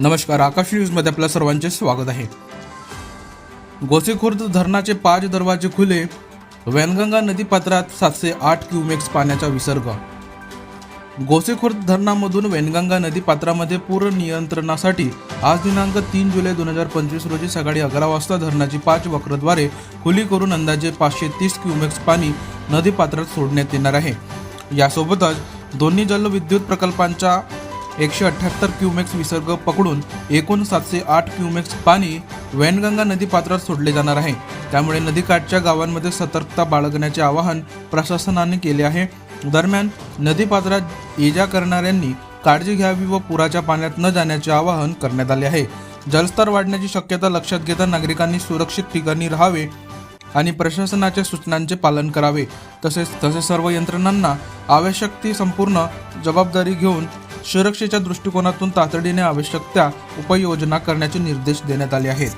नमस्कार आकाश न्यूजमध्ये आपल्या सर्वांचे स्वागत आहे. गोसेखुर्द धरणाचे पाच दरवाजे खुले वैनगंगा नदीपात्रात सातशे आठ क्युमेक्स पाण्याचा विसर्ग. गोसेखुर्द धरणामधून वैनगंगा नदीपात्रामध्ये पूर नियंत्रणासाठी आज दिनांक तीन जुलै दोन हजार पंचवीस रोजी सकाळी अकरा वाजता धरणाची पाच वक्रद्वारे खुली करून अंदाजे पाचशे तीस क्युमेक्स पाणी नदीपात्रात सोडण्यात येणार आहे. यासोबतच दोन्ही जलविद्युत प्रकल्पांच्या एकशे अठ्ठ्याहत्तर क्युमेक्स विसर्ग पकडून एकूण सातशे आठ क्युमेक्स पाणी वैनगंगा नदीपात्रात सोडले जाणार आहे. त्यामुळे नदीकाठच्या गावांमध्ये सतर्कता बाळगण्याचे आवाहन प्रशासनाने केले आहे. दरम्यान नदीपात्रात ये जा करणाऱ्यांनी काळजी घ्यावी व पुराच्या पाण्यात न जाण्याचे आवाहन करण्यात आले आहे. जलस्तर वाढण्याची शक्यता लक्षात घेता नागरिकांनी सुरक्षित ठिकाणी राहावे आणि प्रशासनाच्या सूचनांचे पालन करावे. तसेच तसेच सर्व यंत्रणांना आवश्यक ती संपूर्ण जबाबदारी घेऊन सुरक्षेच्या दृष्टिकोनातून तातडीने आवश्यक त्या उपाययोजना करण्याचे निर्देश देण्यात आले आहेत.